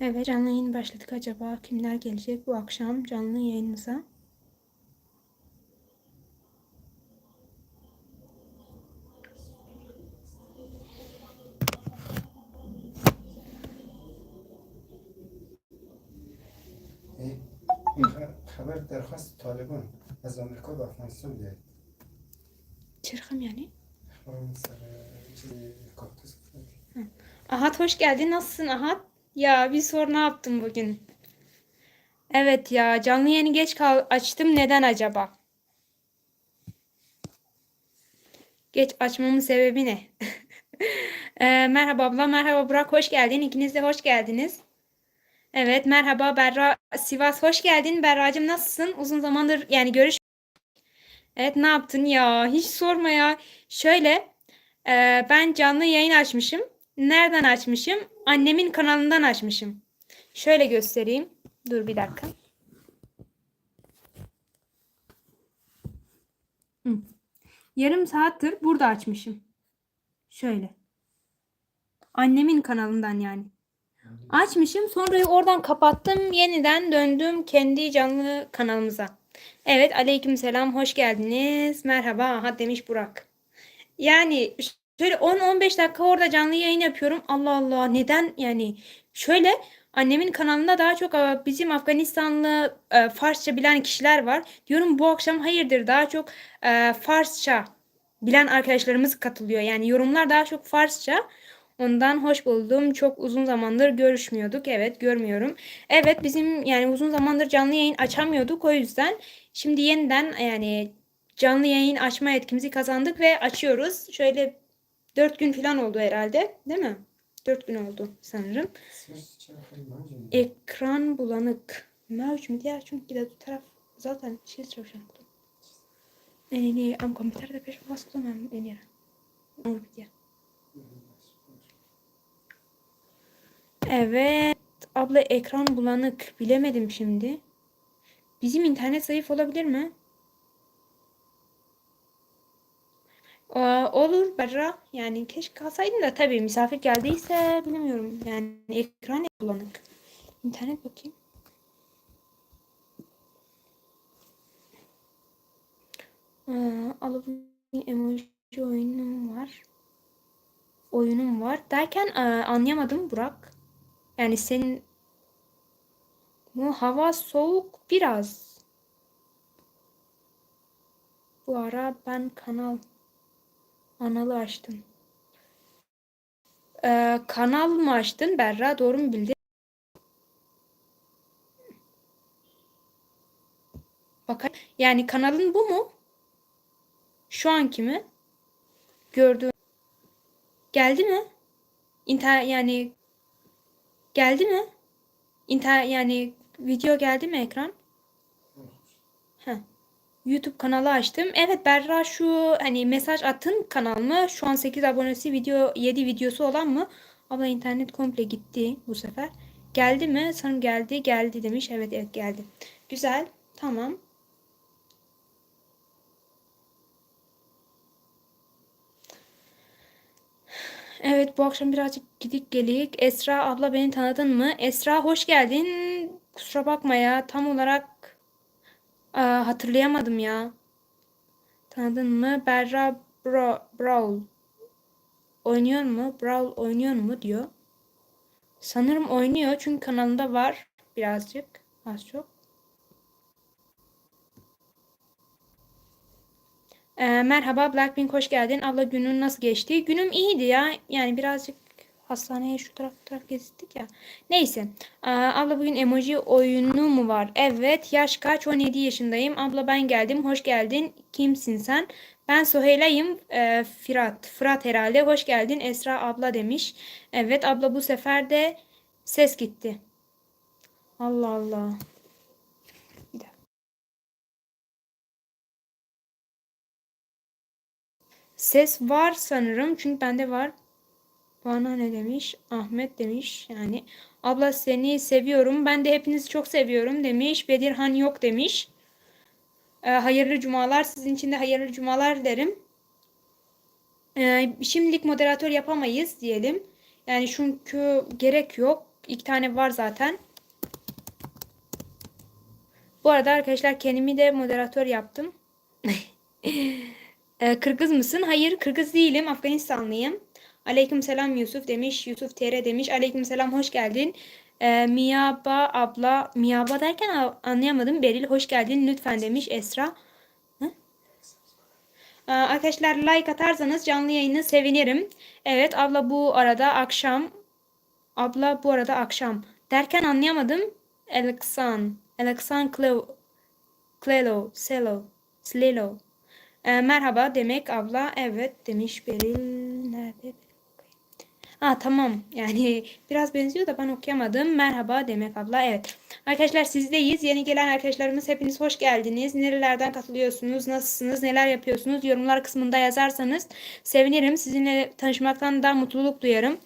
Evet canlı yayın başladık acaba kimler gelecek bu akşam canlı yayınımıza? این خبر درخواست طالبان از آمریکا به افغانستان بیاید Çırkım yani. اون سر چیز کاکتوس Ahat hoş geldin. Nasılsın Ahat? Ya bir sor ne yaptın bugün? Evet ya canlı yayını geç kal açtım. Neden acaba? Geç açmamın sebebi ne? Ee, merhaba abla, merhaba Burak hoş geldin. İkiniz de hoş geldiniz. Evet merhaba Berra Sivas hoş geldin. Berracığım nasılsın? Uzun zamandır yani görüş. Evet ne yaptın ya? Hiç sorma ya. Şöyle e, ben canlı yayın açmışım. Nereden açmışım? Annemin kanalından açmışım. Şöyle göstereyim. Dur bir dakika. Yarım saattir burada açmışım. Şöyle. Annemin kanalından yani. Açmışım sonra oradan kapattım. Yeniden döndüm kendi canlı kanalımıza. Evet aleykümselam hoş geldiniz. Merhaba aha demiş Burak. Yani şöyle 10-15 dakika orada canlı yayın yapıyorum. Allah Allah neden yani şöyle annemin kanalında daha çok e, bizim Afganistanlı e, Farsça bilen kişiler var. Diyorum bu akşam hayırdır daha çok e, Farsça bilen arkadaşlarımız katılıyor. Yani yorumlar daha çok Farsça. Ondan hoş buldum. Çok uzun zamandır görüşmüyorduk. Evet, görmüyorum. Evet, bizim yani uzun zamandır canlı yayın açamıyorduk. O yüzden şimdi yeniden yani canlı yayın açma yetkimizi kazandık ve açıyoruz. Şöyle 4 gün falan oldu herhalde, değil mi? 4 gün oldu sanırım. Ekran bulanık. Mevcut diğer çünkü de taraf zaten şey çalışan. Yani am komputer de peş bastım ben en yere. Onu bir Evet. Abla ekran bulanık. Bilemedim şimdi. Bizim internet zayıf olabilir mi? Aa, olur Berra. Yani keşke kalsaydın da tabii misafir geldiyse bilmiyorum. Yani ekran bulanık. İnternet bakayım. Aa, alıp emoji oyunum var. Oyunum var. Derken aa, anlayamadım Burak. Yani senin bu hava soğuk biraz. Bu ara ben kanal analı açtım. Ee, kanal mı açtın Berra? Doğru mu bildin? Bakın yani kanalın bu mu? Şu anki mi? Gördüğün. Geldi mi? İnter yani geldi mi? İnter yani video geldi mi ekran? Heh. YouTube kanalı açtım. Evet Berra şu hani mesaj attın kanal mı? Şu an 8 abonesi video 7 videosu olan mı? Abla internet komple gitti bu sefer. Geldi mi? Sanırım geldi. Geldi demiş. Evet evet geldi. Güzel. Tamam. Evet bu akşam birazcık gidik gelik. Esra abla beni tanıdın mı? Esra hoş geldin. Kusura bakma ya tam olarak aa, hatırlayamadım ya. Tanıdın mı? Berra Bro, Brawl. Oynuyor mu? Brawl oynuyor mu diyor. Sanırım oynuyor çünkü kanalında var birazcık az çok. Ee, merhaba Blackpink hoş geldin. Abla günün nasıl geçti? Günüm iyiydi ya. Yani birazcık hastaneye şu taraf taraf gezdik ya. Neyse. Ee, abla bugün emoji oyunu mu var? Evet. Yaş kaç? 17 yaşındayım. Abla ben geldim. Hoş geldin. Kimsin sen? Ben Soheyla'yım. Ee, Fırat. Fırat herhalde. Hoş geldin. Esra abla demiş. Evet abla bu sefer de ses gitti. Allah Allah. Ses var sanırım. Çünkü bende var. Bana ne demiş? Ahmet demiş. Yani abla seni seviyorum. Ben de hepinizi çok seviyorum demiş. Bedirhan yok demiş. Ee, hayırlı cumalar. Sizin için de hayırlı cumalar derim. Ee, şimdilik moderatör yapamayız diyelim. Yani çünkü gerek yok. iki tane var zaten. Bu arada arkadaşlar kendimi de moderatör yaptım. Ee, Kırgız mısın? Hayır, Kırgız değilim. Afganistanlıyım. Aleyküm selam Yusuf demiş. Yusuf TR demiş. Aleyküm selam hoş geldin. Ee, Miyaba abla. Miyaba derken anlayamadım. Beril hoş geldin lütfen demiş Esra. Ee, arkadaşlar like atarsanız canlı yayını sevinirim. Evet abla bu arada akşam. Abla bu arada akşam. Derken anlayamadım. Alexan. Alexan Kleo. Klelo. Selo. Slelo. Ee, merhaba demek abla. Evet demiş Beril. Nerede? Ha tamam. Yani biraz benziyor da ben okuyamadım. Merhaba demek abla. Evet. Arkadaşlar sizdeyiz. Yeni gelen arkadaşlarımız hepiniz hoş geldiniz. Nerelerden katılıyorsunuz? Nasılsınız? Neler yapıyorsunuz? Yorumlar kısmında yazarsanız sevinirim. Sizinle tanışmaktan da mutluluk duyarım.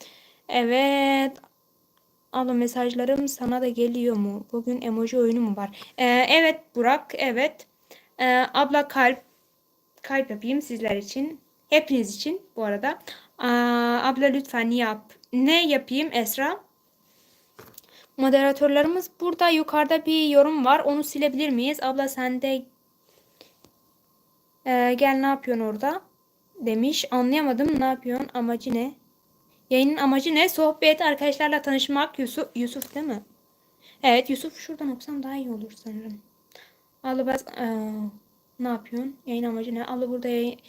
Evet. Abla mesajlarım sana da geliyor mu? Bugün emoji oyunu mu var? Ee, evet Burak. Evet. Ee, abla kalp kalp yapayım sizler için. Hepiniz için bu arada. Abla lütfen yap. Ne yapayım Esra? Moderatörlerimiz burada yukarıda bir yorum var. Onu silebilir miyiz? Abla sen de Ee, gel ne yapıyorsun orada? Demiş. Anlayamadım. Ne yapıyorsun? Amacı ne? Yayının amacı ne? Sohbet, arkadaşlarla tanışmak. Yusuf, Yusuf değil mi? Evet Yusuf şuradan okusam daha iyi olur sanırım. Abla bas, Aa, ne yapıyorsun? Yayın amacı ne? Abla burada yayın...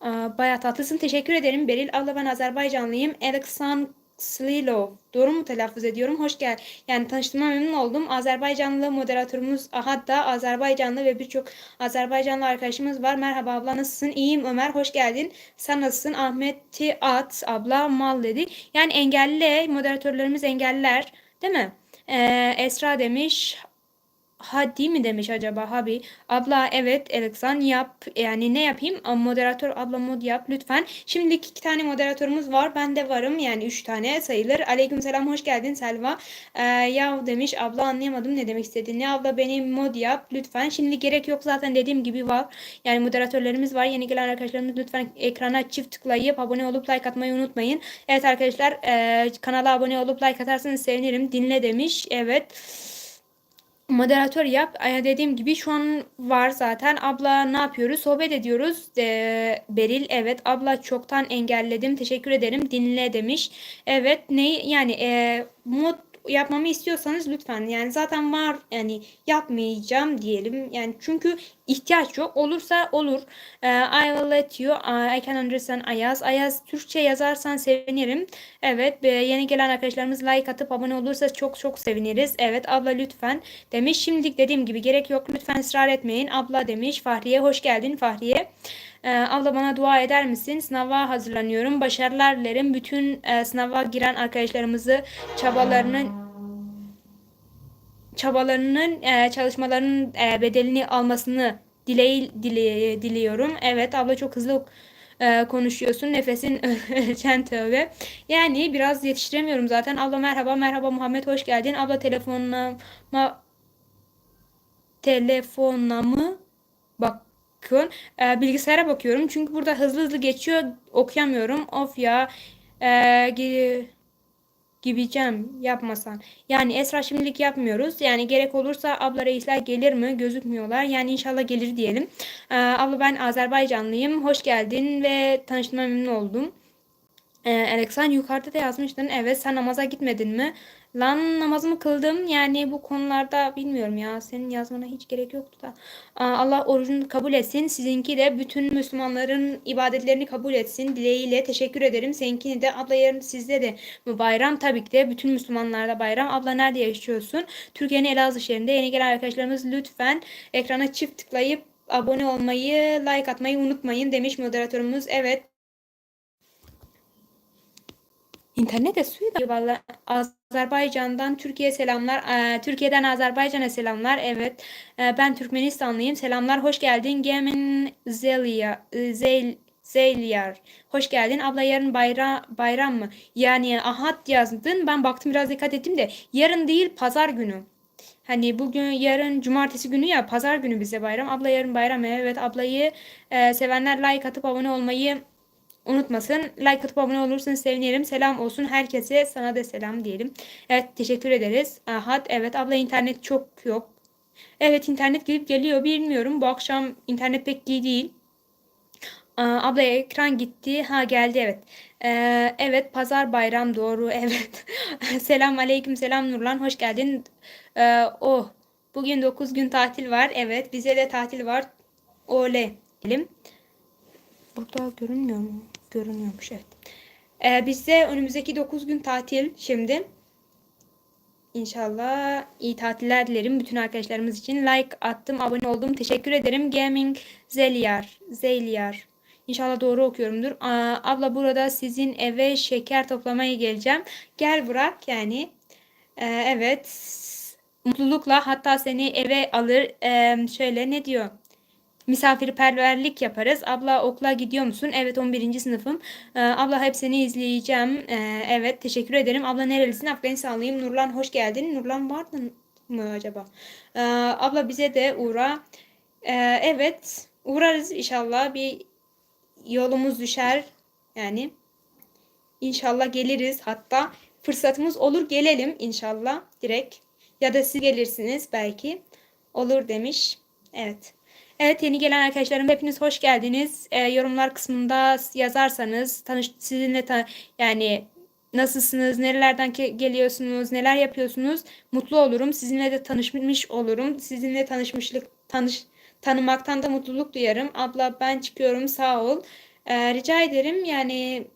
Aa, bayağı tatlısın. Teşekkür ederim Beril. Abla ben Azerbaycanlıyım. Alexan Slilov. Doğru mu telaffuz ediyorum? Hoş gel. Yani tanıştığıma memnun oldum. Azerbaycanlı moderatörümüz hatta Azerbaycanlı ve birçok Azerbaycanlı arkadaşımız var. Merhaba abla nasılsın? İyiyim Ömer. Hoş geldin. Sen nasılsın? Ahmet'i at abla mal dedi. Yani engelli moderatörlerimiz engelliler. Değil mi? Ee, Esra demiş. Hadi mi demiş acaba Habi? Abla evet Alexan yap. Yani ne yapayım? Moderatör abla mod yap lütfen. Şimdilik iki tane moderatörümüz var. Ben de varım. Yani üç tane sayılır. Aleykümselam hoş geldin Selva. Ee, yav demiş abla anlayamadım ne demek istediğini. Abla beni mod yap lütfen. Şimdi gerek yok zaten dediğim gibi var. Yani moderatörlerimiz var. Yeni gelen arkadaşlarımız lütfen ekrana çift tıklayıp abone olup like atmayı unutmayın. Evet arkadaşlar e, kanala abone olup like atarsanız sevinirim. Dinle demiş. Evet. Moderatör yap. Dediğim gibi şu an var zaten. Abla ne yapıyoruz? Sohbet ediyoruz. Ee, Beril evet. Abla çoktan engelledim. Teşekkür ederim. Dinle demiş. Evet. Ne yani e, mod yapmamı istiyorsanız lütfen. Yani zaten var yani yapmayacağım diyelim. Yani çünkü ihtiyaç yok. Olursa olur. Ee, I will let you. I can understand. Ayaz. Ayaz Türkçe yazarsan sevinirim. Evet yeni gelen arkadaşlarımız like atıp abone olursa çok çok seviniriz. Evet abla lütfen demiş. Şimdilik dediğim gibi gerek yok. Lütfen ısrar etmeyin. Abla demiş. Fahriye hoş geldin Fahriye ee, abla bana dua eder misin? Sınava hazırlanıyorum. Başarılar dilerim. Bütün e, sınava giren arkadaşlarımızı çabalarının çabalarının e, çalışmalarının e, bedelini almasını dileği dile, diliyorum. Evet abla çok hızlı e, konuşuyorsun. Nefesin ölçen tövbe. Yani biraz yetiştiremiyorum zaten. Abla merhaba merhaba Muhammed hoş geldin. Abla telefonuna ma, telefona bakıyorsun? E, bilgisayara bakıyorum. Çünkü burada hızlı hızlı geçiyor. Okuyamıyorum. Of ya. E, gi- gibicem yapmasan. Yani Esra şimdilik yapmıyoruz. Yani gerek olursa abla reisler gelir mi? Gözükmüyorlar. Yani inşallah gelir diyelim. Ee, abla ben Azerbaycanlıyım. Hoş geldin ve tanıştığıma memnun oldum. Ee, Alexan yukarıda da yazmıştın. Evet sen namaza gitmedin mi? Lan namazımı kıldım. Yani bu konularda bilmiyorum ya. Senin yazmana hiç gerek yoktu da. Allah orucunu kabul etsin. Sizinki de bütün Müslümanların ibadetlerini kabul etsin. Dileğiyle teşekkür ederim. Seninkini de abla yarın sizde de bu bayram tabii ki de bütün Müslümanlarda bayram. Abla nerede yaşıyorsun? Türkiye'nin Elazığ şehrinde. Yeni gelen arkadaşlarımız lütfen ekrana çift tıklayıp abone olmayı, like atmayı unutmayın demiş moderatörümüz. Evet. İnternet de suyu da Azerbaycan'dan Türkiye selamlar. Ee, Türkiye'den Azerbaycan'a selamlar. Evet. Ee, ben Türkmenistanlıyım. Selamlar. Hoş geldin. Gemin Zelia Zel Zelyar. Hoş geldin. Abla yarın bayram bayram mı? Yani ahad yazdın. Ben baktım biraz dikkat ettim de yarın değil pazar günü. Hani bugün yarın cumartesi günü ya pazar günü bize bayram. Abla yarın bayram. Evet ablayı e, sevenler like atıp abone olmayı unutmasın. Like atıp abone olursanız sevinirim. Selam olsun herkese. Sana da selam diyelim. Evet teşekkür ederiz. Ahad evet abla internet çok yok. Evet internet gidip geliyor bilmiyorum. Bu akşam internet pek iyi değil. Abla ekran gitti. Ha geldi evet. Ee, evet pazar bayram doğru evet. Selam aleyküm selam Nurlan hoş geldin. Ee, oh bugün 9 gün tatil var. Evet bize de tatil var. Oley. Burada görünmüyor mu? Görünüyormuş evet. Ee, bizde önümüzdeki 9 gün tatil şimdi. İnşallah iyi tatiller dilerim bütün arkadaşlarımız için. Like attım, abone oldum. Teşekkür ederim. Gaming Zelyar. Zelyar. İnşallah doğru okuyorumdur. Aa, abla burada sizin eve şeker toplamaya geleceğim. Gel bırak yani. Ee, evet. Mutlulukla hatta seni eve alır. Ee, şöyle ne diyor? Misafirperverlik yaparız. Abla okula gidiyor musun? Evet 11. sınıfım. Ee, abla hep seni izleyeceğim. Ee, evet teşekkür ederim. Abla nerelisin? Afganistanlıyım. Nurlan hoş geldin. Nurlan vardı mı acaba? Ee, abla bize de uğra. Ee, evet uğrarız inşallah. Bir yolumuz düşer. Yani inşallah geliriz. Hatta fırsatımız olur gelelim inşallah direkt. Ya da siz gelirsiniz belki. Olur demiş. Evet. Evet yeni gelen arkadaşlarım hepiniz hoş geldiniz. Ee, yorumlar kısmında yazarsanız tanış sizinle ta- yani nasılsınız, nerelerden geliyorsunuz, neler yapıyorsunuz mutlu olurum. Sizinle de tanışmış olurum. Sizinle tanışmışlık tanış tanımaktan da mutluluk duyarım. Abla ben çıkıyorum sağ ol. Ee, rica ederim yani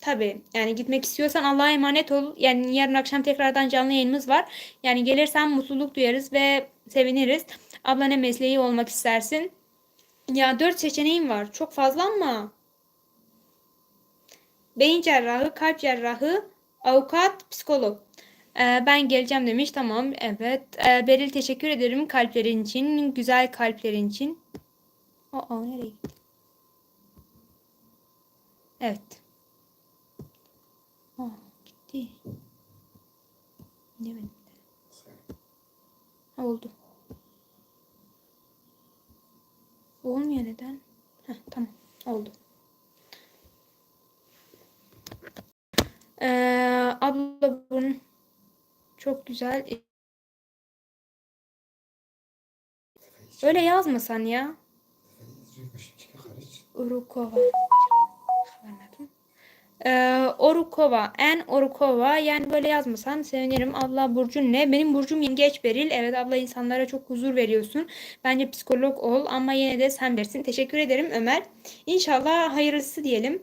tabii yani gitmek istiyorsan Allah'a emanet ol. Yani yarın akşam tekrardan canlı yayınımız var. Yani gelirsen mutluluk duyarız ve seviniriz. Abla ne mesleği olmak istersin? Ya dört seçeneğim var. Çok fazla ama. Beyin cerrahı, kalp cerrahı, avukat, psikolog. Ee, ben geleceğim demiş. Tamam. Evet. Ee, Beril teşekkür ederim kalplerin için. Güzel kalplerin için. Aa nereye gitti? Evet. Gitti. Demedim. Ha, oldu. Olmuyor neden? Heh, tamam oldu. Ee, abla bunun çok güzel. Öyle yazmasan ya. Urukova. Ee, Orukova. En Orukova. Yani böyle yazmasan sevinirim. Abla burcun ne? Benim burcum yengeç beril. Evet abla insanlara çok huzur veriyorsun. Bence psikolog ol ama yine de sen bilirsin. Teşekkür ederim Ömer. İnşallah hayırlısı diyelim.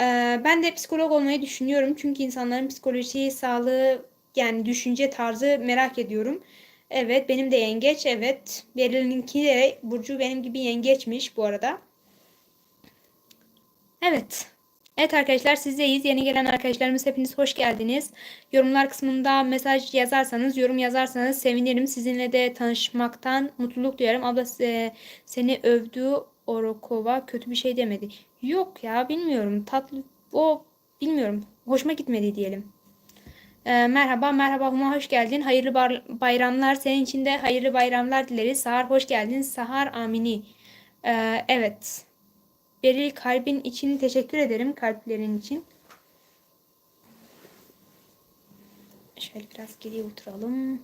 Ee, ben de psikolog olmayı düşünüyorum. Çünkü insanların psikoloji, sağlığı yani düşünce tarzı merak ediyorum. Evet benim de yengeç. Evet. Beril'inki de burcu benim gibi yengeçmiş bu arada. Evet. Evet arkadaşlar sizdeyiz. Yeni gelen arkadaşlarımız hepiniz hoş geldiniz. Yorumlar kısmında mesaj yazarsanız, yorum yazarsanız sevinirim. Sizinle de tanışmaktan mutluluk duyarım. Abla e, seni övdü Orokova kötü bir şey demedi. Yok ya bilmiyorum. Tatlı o bilmiyorum. Hoşuma gitmedi diyelim. E, merhaba, merhaba Huma hoş geldin. Hayırlı bayramlar. Senin için de hayırlı bayramlar dileriz. Sahar hoş geldin. Sahar Amini. E, evet. Beril kalbin için teşekkür ederim kalplerin için. Şöyle biraz geriye oturalım.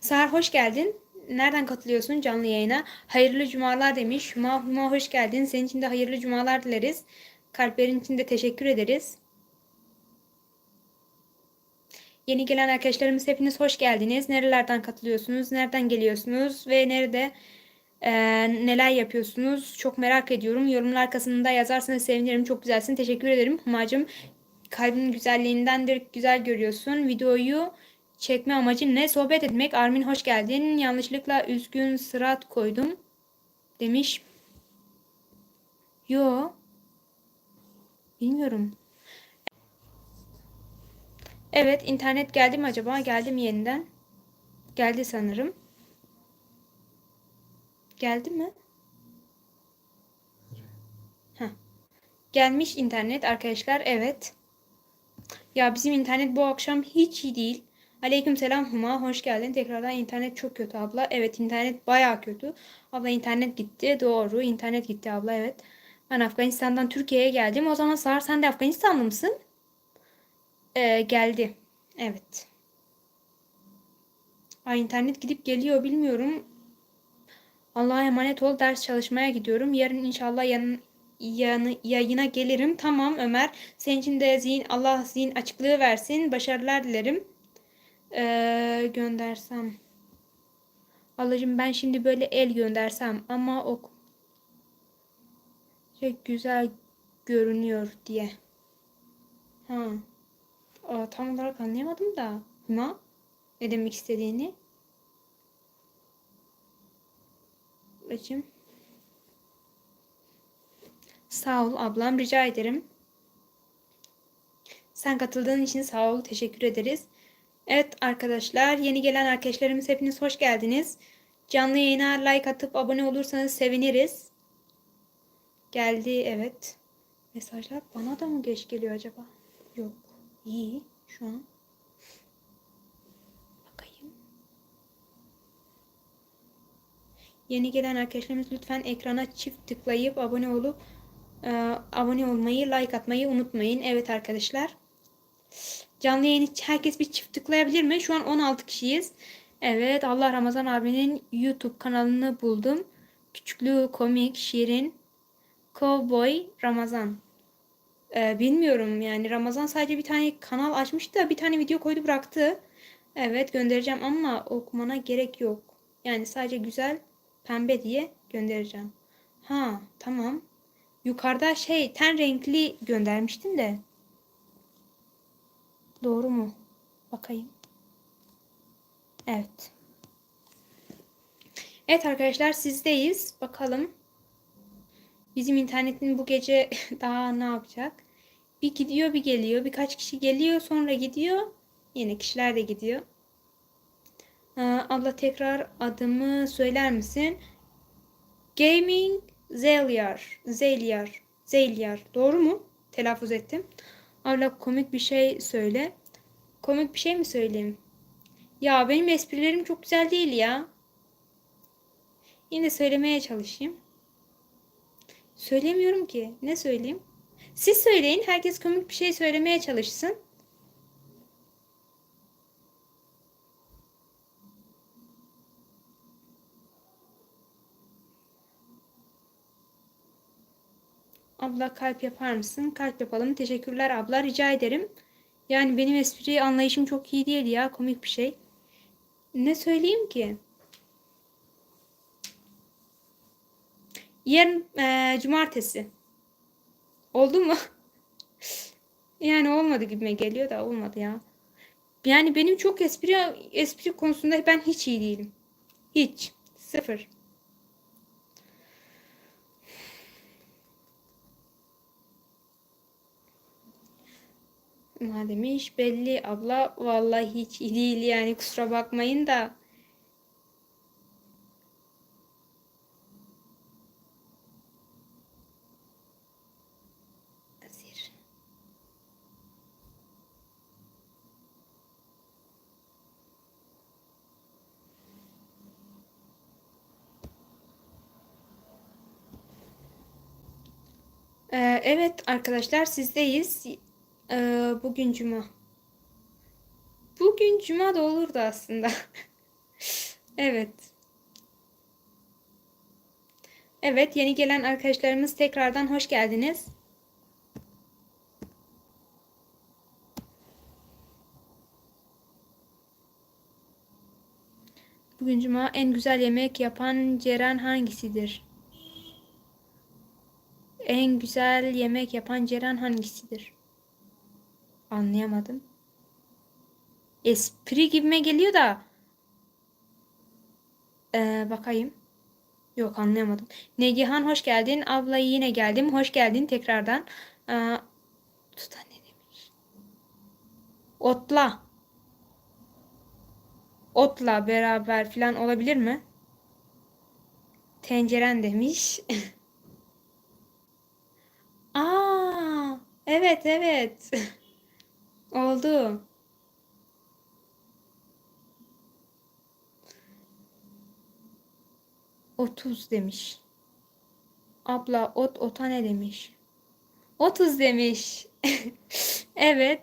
Sahar hoş geldin. Nereden katılıyorsun canlı yayına? Hayırlı cumalar demiş. Huma, Huma hoş geldin. Senin için de hayırlı cumalar dileriz. Kalplerin için de teşekkür ederiz. Yeni gelen arkadaşlarımız hepiniz hoş geldiniz. Nerelerden katılıyorsunuz? Nereden geliyorsunuz? Ve nerede ee, neler yapıyorsunuz? Çok merak ediyorum. Yorumlar kısmında yazarsanız sevinirim. Çok güzelsin. Teşekkür ederim Humacım. Kalbin güzelliğindendir. Güzel görüyorsun. Videoyu çekme amacın ne? Sohbet etmek. Armin hoş geldin. Yanlışlıkla üzgün sırat koydum. Demiş. Yo. Bilmiyorum. Evet internet geldi mi acaba? Geldi mi yeniden? Geldi sanırım. Geldi mi? Heh. Gelmiş internet arkadaşlar. Evet. Ya bizim internet bu akşam hiç iyi değil. Aleykümselam Huma. Hoş geldin. Tekrardan internet çok kötü abla. Evet internet baya kötü. Abla internet gitti. Doğru. internet gitti abla. Evet. Ben Afganistan'dan Türkiye'ye geldim. O zaman Sahar sen de Afganistanlı mısın? Ee, geldi. Evet. Ay internet gidip geliyor bilmiyorum. Allah'a emanet ol. Ders çalışmaya gidiyorum. Yarın inşallah yan, yan- yayına gelirim. Tamam Ömer. Senin için de zihin, Allah zihin açıklığı versin. Başarılar dilerim. Ee, göndersem. Allah'cığım ben şimdi böyle el göndersem ama ok şey güzel görünüyor diye. Ha. Aa, tam olarak anlayamadım da. Hüma ne demek istediğini. Bakayım. Sağ ol ablam rica ederim. Sen katıldığın için sağ ol. Teşekkür ederiz. Evet arkadaşlar yeni gelen arkadaşlarımız hepiniz hoş geldiniz. Canlı yayına like atıp abone olursanız seviniriz. Geldi evet. Mesajlar bana da mı geç geliyor acaba? Yok. İyi şu an. Bakayım. Yeni gelen arkadaşlarımız lütfen ekrana çift tıklayıp abone olup e, abone olmayı, like atmayı unutmayın. Evet arkadaşlar. Canlı yayını herkes bir çift tıklayabilir mi? Şu an 16 kişiyiz. Evet Allah Ramazan abinin YouTube kanalını buldum. Küçüklüğü komik, şirin. Cowboy Ramazan. Ee, bilmiyorum yani Ramazan sadece bir tane kanal açmış da bir tane video koydu bıraktı. Evet göndereceğim ama okumana gerek yok. Yani sadece güzel pembe diye göndereceğim. Ha tamam. Yukarıda şey ten renkli göndermiştin de. Doğru mu? Bakayım. Evet. Evet arkadaşlar sizdeyiz. Bakalım. Bizim internetin bu gece daha ne yapacak? Bir gidiyor bir geliyor. Birkaç kişi geliyor sonra gidiyor. Yine kişiler de gidiyor. Aa, abla tekrar adımı söyler misin? Gaming Zelyar. Zelyar. Zelyar. Doğru mu? Telaffuz ettim. Abla komik bir şey söyle. Komik bir şey mi söyleyeyim? Ya benim esprilerim çok güzel değil ya. Yine söylemeye çalışayım. Söylemiyorum ki. Ne söyleyeyim? Siz söyleyin. Herkes komik bir şey söylemeye çalışsın. Abla kalp yapar mısın? Kalp yapalım. Teşekkürler abla. Rica ederim. Yani benim espri anlayışım çok iyi değil ya. Komik bir şey. Ne söyleyeyim ki? Yarın eee, cumartesi. Oldu mu? Yani olmadı gibime geliyor da olmadı ya. Yani benim çok espri espri konusunda ben hiç iyi değilim. Hiç. Sıfır. Madem iş belli abla vallahi hiç iyi değil yani kusura bakmayın da. Azir. Ee, evet arkadaşlar sizdeyiz. Ee, bugün cuma. Bugün cuma da olurdu aslında. Evet. Evet yeni gelen arkadaşlarımız tekrardan hoş geldiniz. Bugün cuma en güzel yemek yapan Ceren hangisidir? En güzel yemek yapan Ceren hangisidir? Anlayamadım. Espri gibime geliyor da. Ee, bakayım. Yok anlayamadım. Negihan hoş geldin. Abla yine geldim. Hoş geldin tekrardan. Ee, tutan ne demiş? Otla. Otla beraber falan olabilir mi? Tenceren demiş. Aa, evet evet. Oldu. Otuz demiş. Abla ot ota ne demiş? 30 demiş. Evet.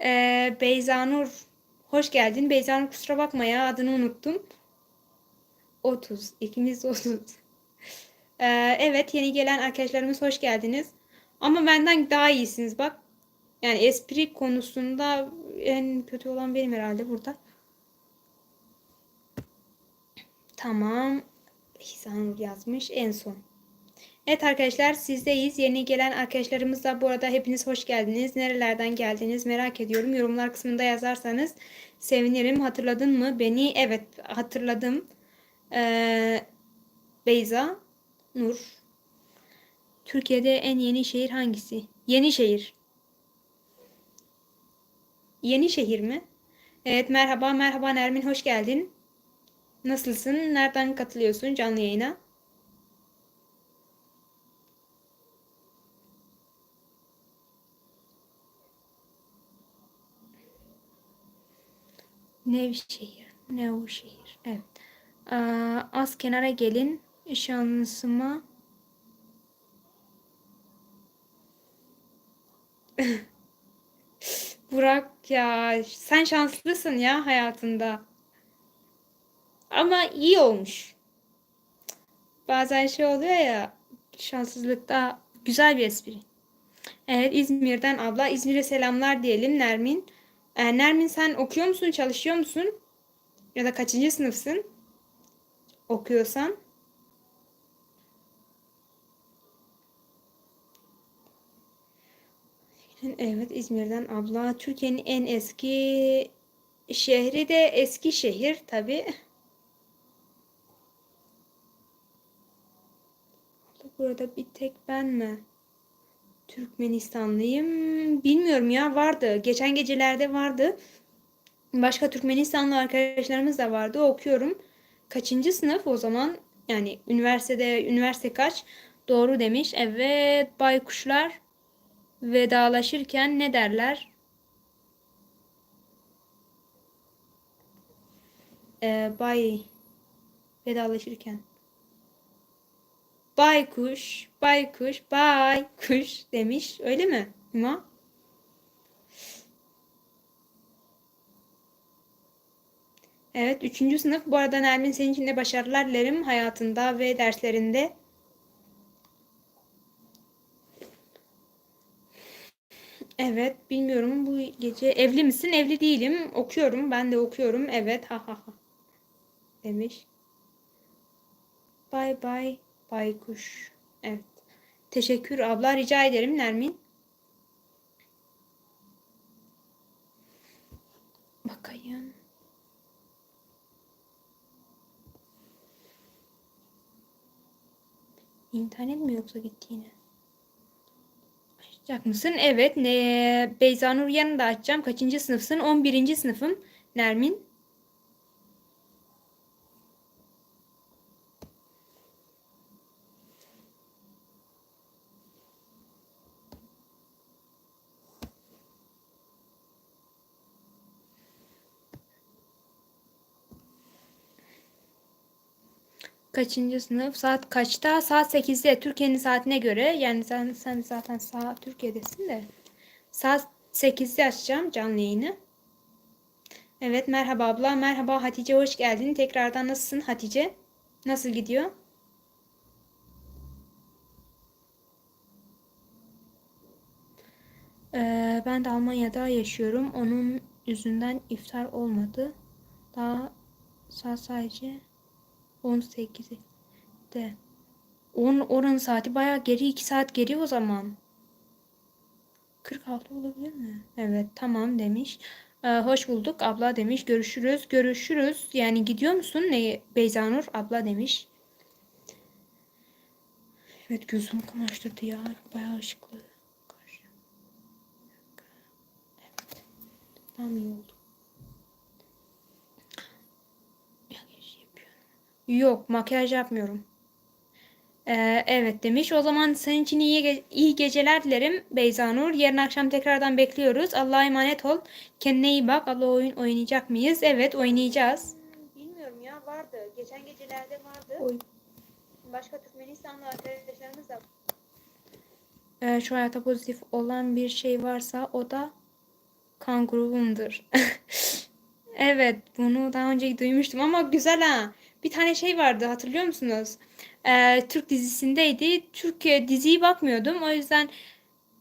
Ee, Beyzanur hoş geldin. Beyzanur kusura bakma ya adını unuttum. 30. İkimiz de 30. Ee, evet yeni gelen arkadaşlarımız hoş geldiniz. Ama benden daha iyisiniz bak. Yani espri konusunda en kötü olan benim herhalde burada. Tamam. Hisanur yazmış en son. Evet arkadaşlar sizdeyiz. Yeni gelen arkadaşlarımız da bu arada hepiniz hoş geldiniz. Nerelerden geldiniz merak ediyorum. Yorumlar kısmında yazarsanız sevinirim. Hatırladın mı beni? Evet hatırladım. Ee, Beyza Nur. Türkiye'de en yeni şehir hangisi? Yenişehir. Yenişehir mi? Evet merhaba merhaba Nermin hoş geldin. Nasılsın? Nereden katılıyorsun canlı yayına? Nevşehir. Nevşehir. Evet. Aa, az kenara gelin. Şansıma Burak ya sen şanslısın ya hayatında. Ama iyi olmuş. Bazen şey oluyor ya şanssızlıkta güzel bir espri. Evet İzmir'den abla. İzmir'e selamlar diyelim Nermin. Ee, Nermin sen okuyor musun, çalışıyor musun? Ya da kaçıncı sınıfsın? Okuyorsan. Evet İzmir'den abla. Türkiye'nin en eski şehri de Eskişehir tabii. Burada bir tek ben mi? Türkmenistanlıyım. Bilmiyorum ya vardı. Geçen gecelerde vardı. Başka Türkmenistanlı arkadaşlarımız da vardı. Okuyorum. Kaçıncı sınıf o zaman? Yani üniversitede üniversite kaç? Doğru demiş. Evet baykuşlar vedalaşırken ne derler? Ee, bay vedalaşırken. Baykuş, baykuş, baykuş demiş. Öyle mi? Hüma? Evet, üçüncü sınıf. Bu arada Nermin senin için de başarılar dilerim hayatında ve derslerinde. Evet, bilmiyorum bu gece evli misin? Evli değilim. Okuyorum. Ben de okuyorum. Evet, ha ha ha. Demiş. Bay bay baykuş. Evet. Teşekkür abla. Rica ederim Nermin. Bakayım. İnternet mi yoksa gitti yine? Açacak mısın? Evet. Ne? Beyzanur yanında açacağım. Kaçıncı sınıfsın? 11. sınıfım. Nermin. Kaçıncı sınıf? Saat kaçta? Saat 8'de. Türkiye'nin saatine göre. Yani sen, sen zaten saat Türkiye'desin de. Saat 8'de açacağım canlı yayını. Evet merhaba abla. Merhaba Hatice hoş geldin. Tekrardan nasılsın Hatice? Nasıl gidiyor? Ee, ben de Almanya'da yaşıyorum. Onun yüzünden iftar olmadı. Daha sadece 18'i de. On, oranın saati bayağı geri 2 saat geri o zaman. 46 olabilir mi? Evet tamam demiş. Ee, hoş bulduk abla demiş. Görüşürüz. Görüşürüz. Yani gidiyor musun? Ne Beyzanur abla demiş. Evet gözümü kamaştırdı ya. Bayağı ışıklı. Evet. Tam iyi oldu. Yok makyaj yapmıyorum. Ee, evet demiş. O zaman senin için iyi, ge- iyi geceler dilerim Beyzanur. Yarın akşam tekrardan bekliyoruz. Allah'a emanet ol. Kendine iyi bak. Allah oyun oynayacak mıyız? Evet oynayacağız. Bilmiyorum ya vardı. Geçen gecelerde vardı. Başka Türkmenistanlı arkadaşlarımız da Ee, şu hayata pozitif olan bir şey varsa o da kangurumdur. Evet, bunu daha önce duymuştum ama güzel ha. Bir tane şey vardı hatırlıyor musunuz? Ee, Türk dizisindeydi. Türkiye diziyi bakmıyordum. O yüzden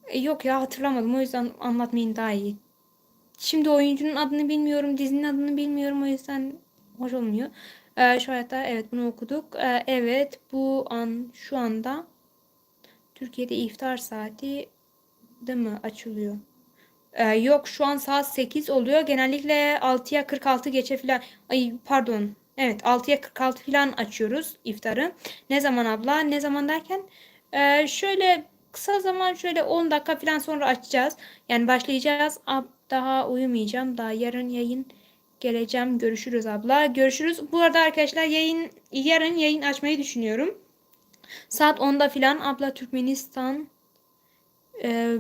e, yok ya hatırlamadım. O yüzden anlatmayın daha iyi. Şimdi oyuncunun adını bilmiyorum, dizinin adını bilmiyorum. O yüzden hoş olmuyor. Ee, şu hayatta evet bunu okuduk. Ee, evet bu an şu anda Türkiye'de iftar saati değil mi açılıyor? Ee, yok şu an saat 8 oluyor. Genellikle 6'ya 46 geçe falan. Ay pardon. Evet 6'ya 46 falan açıyoruz iftarı. Ne zaman abla? Ne zaman derken? Ee, şöyle kısa zaman şöyle 10 dakika falan sonra açacağız. Yani başlayacağız. Ab, daha uyumayacağım. Daha yarın yayın geleceğim. Görüşürüz abla. Görüşürüz. Bu arada arkadaşlar yayın yarın yayın açmayı düşünüyorum. Saat 10'da falan abla Türkmenistan e,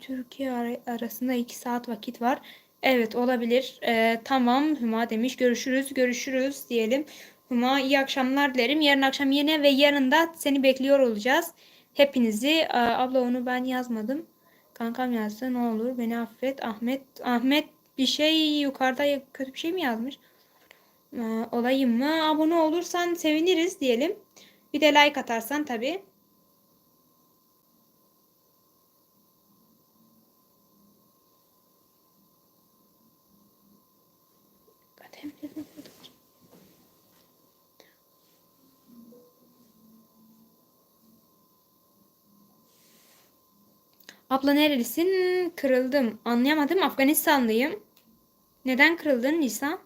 Türkiye ara- arasında 2 saat vakit var. Evet olabilir. Ee, tamam Hüma demiş. Görüşürüz, görüşürüz diyelim. Hüma iyi akşamlar dilerim. Yarın akşam yine ve yarın da seni bekliyor olacağız. Hepinizi. Ee, abla onu ben yazmadım. Kankam yazdı. Ne olur beni affet. Ahmet, Ahmet bir şey yukarıda kötü bir şey mi yazmış? Ee, olayım mı? Abone olursan seviniriz diyelim. Bir de like atarsan tabii. Abla nerelisin? Kırıldım. Anlayamadım. Afganistanlıyım. Neden kırıldın Nisa?